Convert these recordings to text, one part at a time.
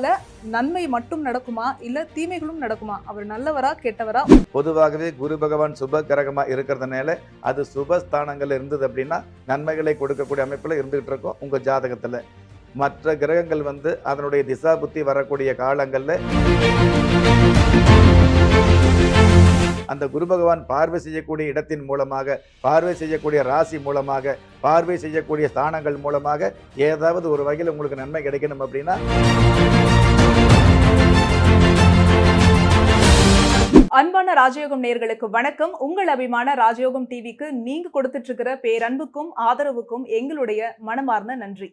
குருனால நன்மை மட்டும் நடக்குமா? இல்ல தீமைகளும் நடக்குமா? அவர் நல்லவரா கெட்டவரா? பொதுவாகவே குரு பகவான் சுப கிரகமா இருக்கிறதுனால அது சுபஸ்தானங்கள் இருந்தது அப்படின்னா நன்மைகளை கொடுக்கக்கூடிய அமைப்புல இருந்துகிட்டு இருக்கும் உங்க ஜாதகத்துல. மற்ற கிரகங்கள் வந்து அதனுடைய திசா புத்தி வரக்கூடிய காலங்களில் அந்த குரு பகவான் பார்வை செய்யக்கூடிய இடத்தின் மூலமாக பார்வை செய்யக்கூடிய ராசி மூலமாக பார்வை செய்யக்கூடிய ஸ்தானங்கள் மூலமாக ஏதாவது ஒரு வகையில் உங்களுக்கு நன்மை கிடைக்கணும் அப்படின்னா அன்பான ராஜயோகம் நேர்களுக்கு வணக்கம். உங்கள் அபிமான ராஜயோகம் டிவிக்கு நீங்க கொடுத்துட்டு இருக்கிற பேரன்புக்கும் ஆதரவுக்கும் எங்களுடைய மனமார்ந்த நன்றி.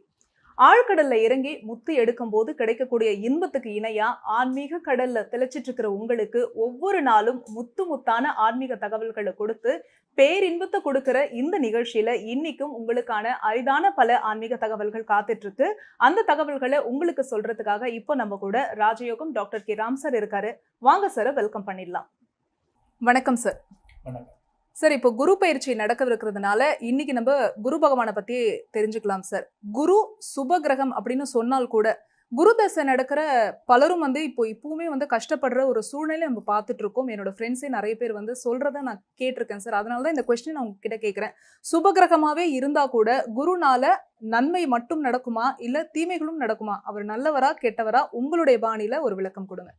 ஆழ்கடல்ல இறங்கி முத்து எடுக்கும் போது கிடைக்கக்கூடிய இன்பத்துக்கு இணையா ஆன்மீக கடல்ல திளைச்சிட்டு இருக்கிற உங்களுக்கு ஒவ்வொரு நாளும் முத்து முத்தான ஆன்மீக தகவல்களை கொடுத்து பேரின்பத்தை கொடுக்கிற இந்த நிகழ்ச்சியில இன்னைக்கும் உங்களுக்கான அரிதான பல ஆன்மீக தகவல்கள் காத்துட்டு இருக்கு அந்த தகவல்களை உங்களுக்கு சொல்றதுக்காக இப்போ நம்ம கூட ராஜயோகம் டாக்டர் கே. ராம் சார் இருக்காரு. வாங்க சார் வெல்கம் பண்ணிடலாம். வணக்கம் சார். வணக்கம். சார் இப்போ குரு பயிற்சி நடக்கவிருக்கிறதுனால இன்னைக்கு நம்ம குரு பகவானை பத்தி தெரிஞ்சுக்கலாம் சார். குரு சுப கிரகம் அப்படின்னு சொன்னால் கூட குரு தசை நடக்கிற பலரும் வந்து இப்போ இப்பவுமே வந்து கஷ்டப்படுற ஒரு சூழ்நிலை நம்ம பார்த்துட்டு இருக்கோம் என்னோட ஃப்ரெண்ட்ஸே நிறைய பேர் வந்து சொல்றத நான் கேட்டிருக்கேன் சார். அதனால தான் இந்த கொஸ்டின் நான் உங்ககிட்ட கேட்குறேன். சுபகிரகமாகவே இருந்தா கூட குருனால நன்மை மட்டும் நடக்குமா? இல்லை தீமைகளும் நடக்குமா? அவர் நல்லவரா கெட்டவரா? உங்களுடைய பாணியில ஒரு விளக்கம் கொடுங்க.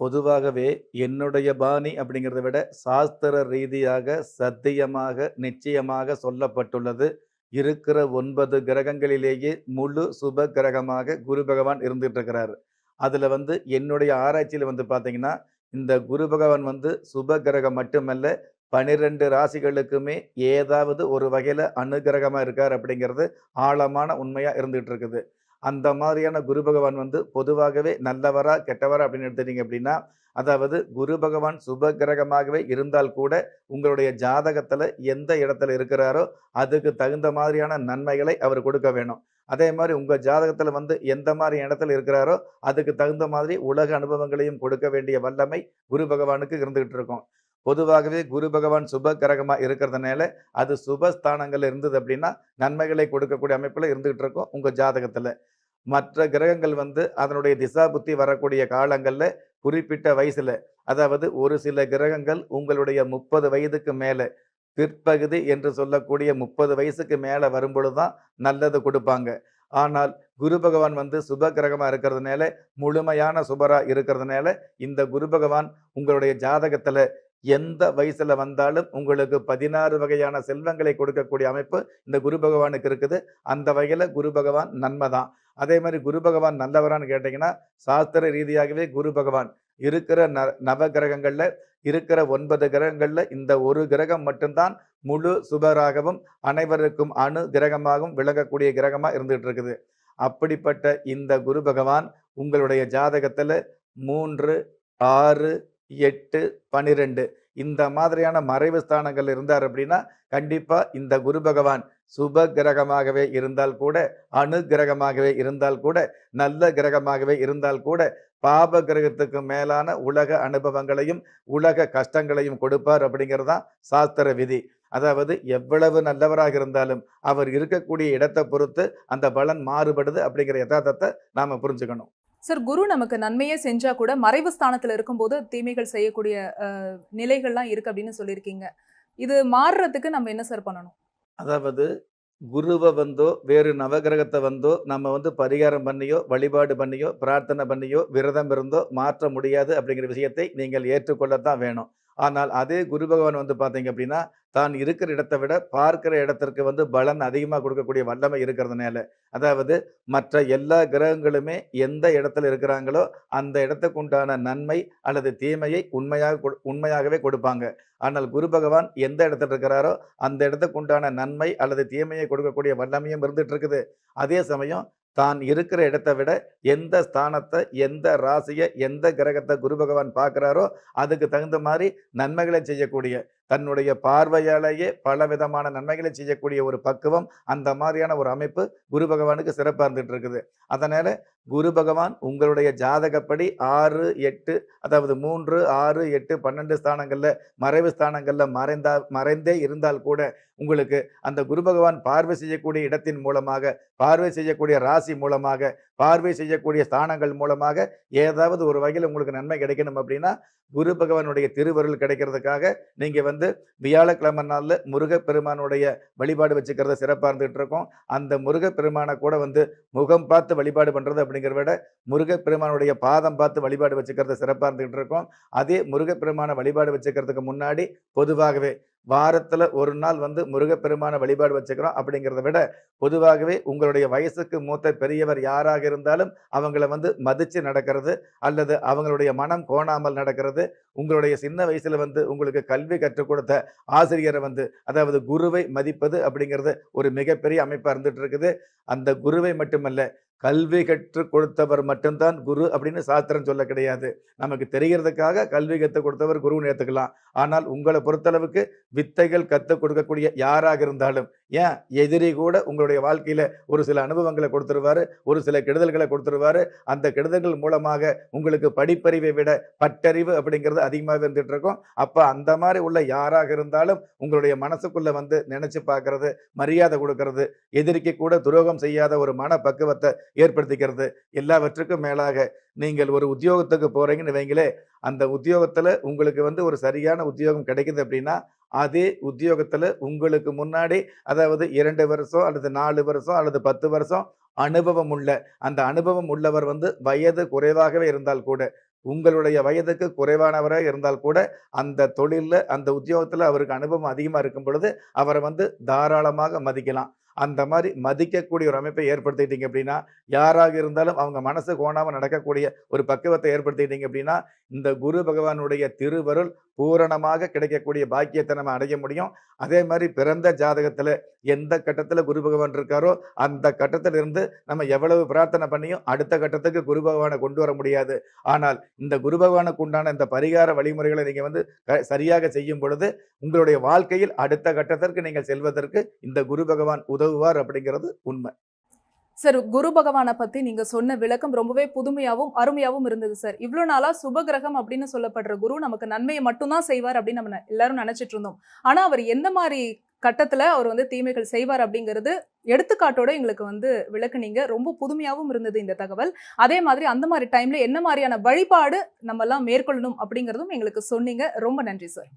பொதுவாகவே என்னுடைய பாணி அப்படிங்கிறத விட சாஸ்திர ரீதியாக சத்தியமாக நிச்சயமாக சொல்லப்பட்டுள்ளது. இருக்கிற ஒன்பது கிரகங்களிலேயே முழு சுப கிரகமாக குரு பகவான் இருந்துட்டு இருக்கிறார் அதில் வந்து என்னுடைய ஆராய்ச்சியில் வந்து பார்த்தீங்கன்னா இந்த குரு பகவான் வந்து சுப கிரகம் மட்டுமல்ல பனிரெண்டு ராசிகளுக்குமே ஏதாவது ஒரு வகையில் அனுகிரகமாக இருக்கார் அப்படிங்கிறது ஆழமான உண்மையாக இருந்துகிட்டு இருக்குது அந்த மாதிரியான குரு பகவான் வந்து பொதுவாகவே நல்லவரா கெட்டவரா அப்படின்னு எடுத்துட்டீங்க அப்படின்னா அதாவது குரு பகவான் சுப கிரகமாகவே இருந்தால் கூட உங்களுடைய ஜாதகத்தில் எந்த இடத்துல இருக்கிறாரோ அதுக்கு தகுந்த மாதிரியான நன்மைகளை அவர் கொடுக்க வேணும். அதே மாதிரி உங்கள் ஜாதகத்தில் வந்து எந்த மாதிரி இடத்துல இருக்கிறாரோ அதுக்கு தகுந்த மாதிரி உலக அனுபவங்களையும் கொடுக்க வேண்டிய வல்லமை குரு பகவானுக்கு இருந்துகிட்டு இருக்கும். பொதுவாகவே குரு பகவான் சுப கிரகமாக இருக்கிறதுனால அது சுபஸ்தானங்கள் இருந்தது அப்படின்னா நன்மைகளை கொடுக்கக்கூடிய அமைப்பில் இருந்துகிட்டு இருக்கும் உங்கள் ஜாதகத்தில். மற்ற கிரகங்கள் வந்து அதனுடைய திசா புத்தி வரக்கூடிய காலங்களில் குறிப்பிட்ட வயசில் அதாவது ஒரு சில கிரகங்கள் உங்களுடைய முப்பது வயதுக்கு மேலே பிற்பகுதி என்று சொல்லக்கூடிய முப்பது வயசுக்கு வரும்பொழுது தான் நல்லது கொடுப்பாங்க. ஆனால் குரு பகவான் வந்து சுப கிரகமாக இருக்கிறதுனால முழுமையான சுபராக இருக்கிறதுனால இந்த குரு பகவான் உங்களுடைய ஜாதகத்தில் எந்த வயசுல வந்தாலும் உங்களுக்கு பதினாறு வகையான செல்வங்களை கொடுக்கக்கூடிய அமைப்பு இந்த குரு பகவானுக்கு இருக்குது. அந்த வகையில குரு பகவான் நன்மைதான் அதே மாதிரி குரு பகவான் நல்லவரான்னு கேட்டீங்கன்னா சாஸ்திர ரீதியாகவே குரு பகவான். இருக்கிற ந நவ கிரகங்கள்ல இருக்கிற ஒன்பது கிரகங்கள்ல இந்த ஒரு கிரகம் மட்டும்தான் முழு சுபராகவும் அனைவருக்கும் அணு கிரகமாகவும் விளங்கக்கூடிய கிரகமா இருந்துட்டு இருக்குது அப்படிப்பட்ட இந்த குரு பகவான் உங்களுடைய ஜாதகத்துல மூன்று ஆறு எட்டு பனிரெண்டு. இந்த மாதிரியான மறைவு ஸ்தானங்கள் இருந்தார் அப்படின்னா கண்டிப்பாக இந்த குரு பகவான் சுப கிரகமாகவே இருந்தால் கூட அணு கிரகமாகவே இருந்தால் கூட நல்ல கிரகமாகவே இருந்தால் கூட பாப கிரகத்துக்கு மேலான உலக அனுபவங்களையும் உலக கஷ்டங்களையும் கொடுப்பார் அப்படிங்கிறது தான் சாஸ்திர விதி. அதாவது எவ்வளவு நல்லவராக இருந்தாலும் அவர் இருக்கக்கூடிய இடத்தை பொறுத்து அந்த பலன் மாறுபடுது அப்படிங்கிற யதார்த்தத்தை நாம் புரிஞ்சுக்கணும். சார் குரு நமக்கு நன்மையே செஞ்சா கூட மறைவு ஸ்தானத்துல இருக்கும்போது தீமைகள் செய்யக்கூடிய நிலைகள்லாம் இருக்கு அப்படின்னு சொல்லியிருக்கீங்க. இது மாறுறதுக்கு நம்ம என்ன சார் பண்ணணும்? அதாவது குருவை வந்தோ வேறு நவகிரகத்தை வந்தோ நம்ம வந்து பரிகாரம் பண்ணியோ வழிபாடு பண்ணியோ பிரார்த்தனை பண்ணியோ விரதம் இருந்தோ மாற்ற முடியாது அப்படிங்கிற விஷயத்தை நீங்கள் ஏற்றுக்கொள்ளத்தான் வேணும். ஆனால் அதே குரு பகவான் வந்து பார்த்தீங்க அப்படின்னா தான் இருக்கிற இடத்தை விட பார்க்கிற இடத்திற்கு வந்து பலன் அதிகமாக கொடுக்கக்கூடிய வல்லமை இருக்கிறதுனால அதாவது மற்ற எல்லா கிரகங்களுமே எந்த இடத்துல இருக்கிறாங்களோ அந்த இடத்துக்கு உண்டான நன்மை அல்லது தீமையை உண்மையாக கொடு- உண்மையாகவே கொடுப்பாங்க. ஆனால் குரு பகவான் எந்த இடத்துல இருக்கிறாரோ அந்த இடத்துக்கு உண்டான நன்மை அல்லது தீமையை கொடுக்கக்கூடிய வல்லமையும் இருந்துட்டு இருக்குது. அதே சமயம் தான் இருக்கிற இடத்தை விட எந்த ஸ்தானத்தை எந்த ராசியை எந்த கிரகத்தை குரு பகவான் பார்க்குறாரோ அதுக்கு தகுந்த மாதிரி நன்மைகளை செய்யக்கூடிய தன்னுடைய பார்வையாலேயே பல விதமான நன்மைகளை செய்யக்கூடிய ஒரு பக்குவம் அந்த மாதிரியான ஒரு அமைப்பு குரு பகவானுக்கு சிறப்பாக இருந்துட்டு இருக்குது. அதனால குரு பகவான் உங்களுடைய ஜாதகப்படி ஆறு எட்டு அதாவது மூன்று ஆறு எட்டு பன்னெண்டு ஸ்தானங்களில் மறைவு ஸ்தானங்களில் மறைந்தா மறைந்தே இருந்தால் கூட உங்களுக்கு அந்த குரு பகவான் பார்வை செய்யக்கூடிய இடத்தின் மூலமாக பார்வை செய்யக்கூடிய ராசி மூலமாக பார்வை செய்யக்கூடிய ஸ்தானங்கள் மூலமாக ஏதாவது ஒரு வகையில் உங்களுக்கு நன்மை கிடைக்கணும் அப்படின்னா குரு பகவானுடைய திருவருள் கிடைக்கிறதுக்காக நீங்கள் வந்து வியாழக்கிழமை நாளில் முருகப்பெருமானுடைய வழிபாடு வச்சுக்கிறத சிறப்பாக இருந்துகிட்டு இருக்கோம். அந்த முருகப்பெருமானை கூட வந்து முகம் பார்த்து வழிபாடு பண்ணுறது அப்படிங்கிறத விட முருகப்பெருமானுடைய பாதம் பார்த்து வழிபாடு வச்சுக்கிறத சிறப்பாக இருந்துகிட்டு இருக்கோம். அதே முருகப்பெருமானை வழிபாடு வச்சுக்கிறதுக்கு முன்னாடி பொதுவாகவே வாரத்தில் ஒரு நாள் வந்து முருகப்பெருமான வழிபாடு வச்சுக்கிறோம் அப்படிங்கிறத விட பொதுவாகவே உங்களுடைய வயசுக்கு மூத்த பெரியவர் யாராக இருந்தாலும் அவங்கள வந்து மதித்து நடக்கிறது அல்லது அவங்களுடைய மனம் கோணாமல் நடக்கிறது. உங்களுடைய சின்ன வயசில் வந்து உங்களுக்கு கல்வி கற்றுக் கொடுத்த ஆசிரியரை வந்து அதாவது குருவை மதிப்பது அப்படிங்கிறது ஒரு மிகப்பெரிய அமைப்பாக இருந்துகிட்டு இருக்குது. அந்த குருவை மட்டுமல்ல கல்வி கற்றுக் கொடுத்தவர் மட்டும்தான் குரு அப்படின்னு சாஸ்திரம் சொல்ல கிடையாது. நமக்கு தெரிகிறதுக்காக கல்வி கற்றுக் கொடுத்தவர் குருன்னு ஏற்றுக்கலாம் ஆனால் உங்களை பொறுத்தளவுக்கு வித்தைகள் கற்றுக் கொடுக்கக்கூடிய யாராக இருந்தாலும் ஏன்? எதிரி கூட உங்களுடைய வாழ்க்கையில் ஒரு சில அனுபவங்களை கொடுத்துருவாரு ஒரு சில கெடுதல்களை கொடுத்துருவாரு. அந்த கெடுதல்கள் மூலமாக உங்களுக்கு படிப்பறிவை விட பட்டறிவு அப்படிங்கிறது அதிகமாக இருந்துகிட்டு இருக்கும். அப்போ அந்த மாதிரி உள்ள யாராக இருந்தாலும் உங்களுடைய மனசுக்குள்ளே வந்து நினச்சி பார்க்கறது மரியாதை கொடுக்கறது எதிரிக்கு கூட துரோகம் செய்யாத ஒரு மன பக்குவத்தை ஏற்படுத்திக்கிறது. எல்லாவற்றுக்கும் மேலாக நீங்கள் ஒரு உத்தியோகத்துக்கு போகிறீங்கன்னு வைங்களே அந்த உத்தியோகத்தில் உங்களுக்கு வந்து ஒரு சரியான உத்தியோகம் கிடைக்குது அப்படின்னா அதே உத்தியோகத்தில் உங்களுக்கு முன்னாடி அதாவது இரண்டு வருஷம் அல்லது நாலு வருஷம் அல்லது பத்து வருஷம் அனுபவம் உள்ள அந்த அனுபவம் உள்ளவர் வந்து வயது குறைவாகவே இருந்தால் கூட உங்களுடைய வயதுக்கு குறைவானவராக இருந்தால் கூட அந்த தொழிலில் அந்த உத்தியோகத்தில் அவருக்கு அனுபவம் அதிகமாக இருக்கும் பொழுது அவரை வந்து தாராளமாக மதிக்கலாம். அந்த மாதிரி மதிக்கக்கூடிய ஒரு அமைப்பை ஏற்படுத்திட்டீங்க அப்படின்னா யாராக இருந்தாலும் அவங்க மனசு கோணாமல் நடக்கக்கூடிய ஒரு பக்குவத்தை ஏற்படுத்திட்டீங்க அப்படின்னா இந்த குரு பகவானுடைய திருவருள் பூரணமாக கிடைக்கக்கூடிய பாக்கியத்தை நம்ம அடைய முடியும். அதே மாதிரி பிறந்த ஜாதகத்துல எந்த கட்டத்துல குரு பகவான் இருக்காரோ அந்த கட்டத்தில் இருந்து நம்ம எவ்வளவு பிரார்த்தனை பண்ணியும் அடுத்த கட்டத்துக்கு குரு பகவானை கொண்டு வர முடியாது. ஆனால் இந்த குரு பகவானுக்கு உண்டான இந்த பரிகார வழிமுறைகளை நீங்க வந்து சரியாக செய்யும் பொழுது உங்களுடைய வாழ்க்கையில் அடுத்த கட்டத்திற்கு நீங்கள் செல்வதற்கு இந்த குரு பகவான் உதவுவார் அப்படிங்கிறது உண்மை. சார் குரு பகவானை பத்தி நீங்க சொன்ன விளக்கம் ரொம்பவே புதுமையாவும் அருமையாவும் இருந்தது சார். இவ்வளவு நாளா சுபகிரகம் அப்படின்னு சொல்லப்படுற குரு நமக்கு நன்மையை மட்டும்தான் செய்வார் அப்படின்னு நம்ம எல்லாரும் நினைச்சிட்டு இருந்தோம். ஆனா அவர் எந்த மாதிரி கட்டத்துல அவர் வந்து தீமைகள் செய்வார் அப்படிங்கிறது எடுத்துக்காட்டோட எங்களுக்கு வந்து விளக்குனீங்க. ரொம்ப புதுமையாகவும் இருந்தது இந்த தகவல். அதே மாதிரி அந்த மாதிரி டைம்ல என்ன மாதிரியான வழிபாடு நம்ம எல்லாம் மேற்கொள்ளணும் அப்படிங்கிறதும் எங்களுக்கு சொன்னீங்க. ரொம்ப நன்றி சார்.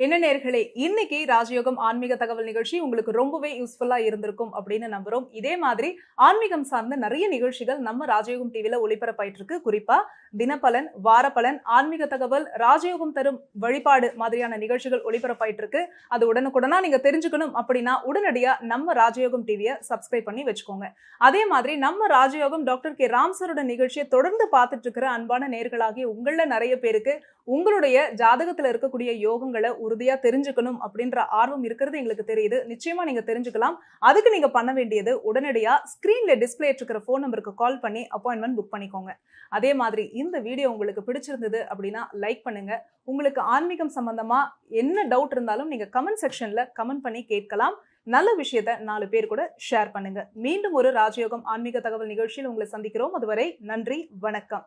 என்ன நேர்களே இன்னைக்கு ராஜயோகம் ஆன்மீக தகவல் நிகழ்ச்சி உங்களுக்கு ரொம்பவே யூஸ்ஃபுல்லா இருந்திருக்கும் அப்படின்னு நம்புறோம். இதே மாதிரி ஆன்மீகம் சார்ந்த நிறைய நிகழ்ச்சிகள் நம்ம ராஜயோகம் டிவியில ஒளிபரப்பாயிட்டு இருக்கு குறிப்பா தினப்பலன் வாரப்பலன் ஆன்மீக தகவல் ராஜயோகம் தரும் வழிபாடு மாதிரியான நிகழ்ச்சிகள் ஒளிபரப்பாயிட்டு இருக்கு அது உடனுக்குடனா நீங்க தெரிஞ்சுக்கணும் அப்படின்னா உடனடியா நம்ம ராஜயோகம் டிவியை சப்ஸ்கிரைப் பண்ணி வச்சுக்கோங்க. அதே மாதிரி நம்ம ராஜயோகம் டாக்டர் கே. ராம் சரோட நிகழ்ச்சியை தொடர்ந்து பார்த்துட்டு இருக்கிற அன்பான நேர்களாகிய உங்களில் நிறைய பேருக்கு உங்களுடைய ஜாதகத்தில் இருக்கக்கூடிய யோகங்களை உறுதியாக தெரிஞ்சுக்கணும் அப்படின்ற ஆர்வம் இருக்கிறது எங்களுக்கு தெரியுது. நிச்சயமாக நீங்கள் தெரிஞ்சுக்கலாம். அதுக்கு நீங்கள் பண்ண வேண்டியது உடனடியாக ஸ்க்ரீனில் டிஸ்பிளே இருக்கிற ஃபோன் நம்பருக்கு கால் பண்ணி அப்பாயின்மெண்ட் புக் பண்ணிக்கோங்க. அதே மாதிரி இந்த வீடியோ உங்களுக்கு பிடிச்சிருந்தது அப்படின்னா லைக் பண்ணுங்க. உங்களுக்கு ஆன்மீகம் சம்பந்தமா என்ன டவுட் இருந்தாலும் நீங்க கமெண்ட் செக்ஷன்ல கமெண்ட் பண்ணி கேட்கலாம். நல்ல விஷயத்த நாலு பேர் கூட ஷேர் பண்ணுங்க. மீண்டும் ஒரு ராஜயோகம் ஆன்மீக தகவல் நிகழ்ச்சியில் உங்களை சந்திக்கிறோம். அதுவரை நன்றி வணக்கம்.